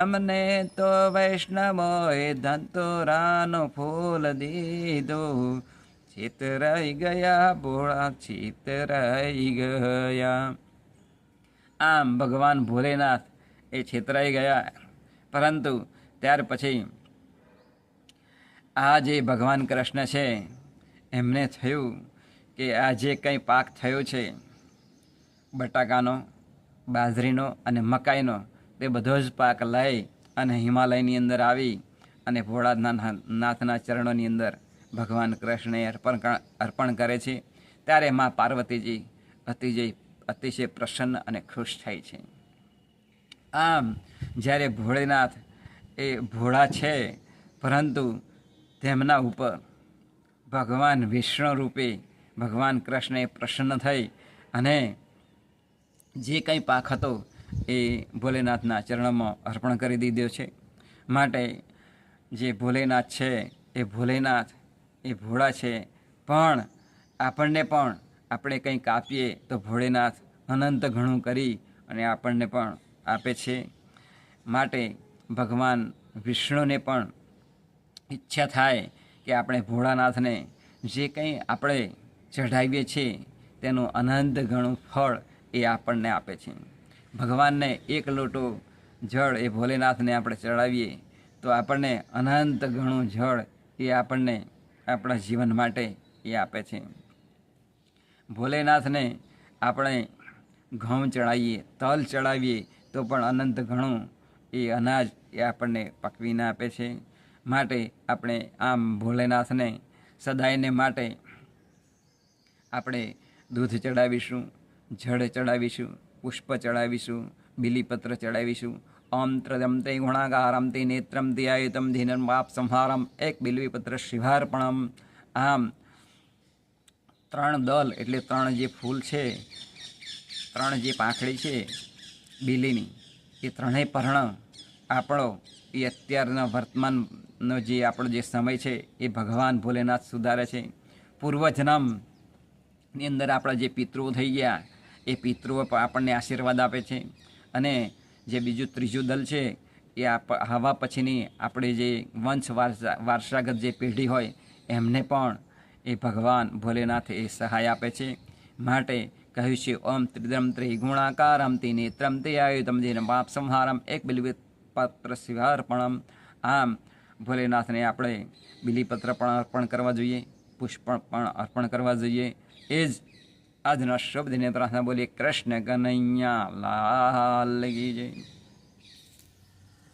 અમને તો વૈષ્ણવોએ ધંતુરાનું ફૂલ દીધું. ચિતરાઈ ગયા, ભોળા ચિતરાઈ ગયા. આમ ભગવાન ભોલેનાથ એ છેતરાઈ ગયા. પરંતુ ત્યાર પછી આ જે ભગવાન કૃષ્ણ છે, એમને થયું કે આ જે કંઈ પાક થયો છે, બટાકાનો, બાજરીનો અને મકાઈનો તે બધો જ પાક લઈ અને હિમાલયની અંદર આવી અને ભોળાનાથ નાથના ચરણોની અંદર ભગવાન કૃષ્ણએ અર્પણ અર્પણ કરે છે. ત્યારે મા પાર્વતીજી અતિજય, અતિશય પ્રસન્ન અને ખુશ થાય છે. આમ, જ્યારે ભોળેનાથ એ ભોળા છે, પરંતુ તેમના ઉપર ભગવાન વિષ્ણુ રૂપે ભગવાન કૃષ્ણએ પ્રસન્ન થઈ અને જે કંઈ પાક હતો એ ભોલેનાથના ચરણોમાં અર્પણ કરી દીધો છે. માટે જે ભોલેનાથ છે, એ ભોલેનાથ, એ ભોળા છે, પણ આપણને પણ આપણે કંઈક આપીએ તો ભોળેનાથ અનંત ઘણું કરી અને આપણને પણ આપે છે. માટે ભગવાન વિષ્ણુને પણ ઈચ્છા થાય કે આપણે ભોળાનાથને જે કંઈ આપણે ચઢાવીએ છીએ, તેનું અનંત ઘણું ફળ એ આપણને આપે છે. ભગવાનને એક લોટો જળ એ ભોલેનાથને આપણે ચડાવીએ, તો આપણને અનંત ઘણું જળ એ આપણને આપણા જીવન માટે એ આપે છે. ભોલેનાથને આપણે ઘઉં ચડાવીએ, તલ ચડાવીએ, તો પણ અનંત ઘણું એ અનાજ એ આપણને પકવીને આપે છે. માટે આપણે આમ ભોલેનાથને સદાયને માટે આપણે દૂધ ચડાવીશું, જળ ચડાવીશું પુષ્પ ચડાવીશું, બિલીપત્ર ચડાવીશું, ઓમ ત્રદમ તે ગુણાગારમ, તે નેત્રમ, તે આયુતમ ધીનમ પાપ સંહારમ, એક બિલીપત્ર શિવાર્પણમ. આમ, ત્રણ દલ એટલે ત્રણ જે ફૂલ છે, ત્રણ જે પાંખડી છે, બિલીની, એ ત્રણેય પર્ણ આપણો, એ અત્યારના વર્તમાનનો જે આપણો જે સમય છે, એ ભગવાન ભોલેનાથ સુધારે છે. પૂર્વજન્મની અંદર આપણા જે પિતૃઓ થઈ ગયા એ પિતૃઓ પણ આપણને આશીર્વાદ આપે છે. અને જે બીજું ત્રીજું દલ છે, એ આપ, હવા પછીની આપણે જે વંશ વારસા, વારસાગત જે પેઢી હોય, એમને પણ એ ભગવાન ભોલેનાથ એ સહાય આપે છે. માટે કહ્યું છે, ઓમ ત્રિદમ ત્રિગુણાકારમ તે નેત્રમ તે આયુતમ જેને પાપ સંહારમ એક બિલવિત પત્ર શિવાર્પણમ આમ ભોલેનાથને આપણે બિલીપત્ર પણ અર્પણ કરવા જોઈએ, પુષ્પ પણ અર્પણ કરવા જોઈએ. એ જ આજના શુભ દિને પ્રાર્થના બોલીએ કૃષ્ણ કનૈયા લાલ કી જય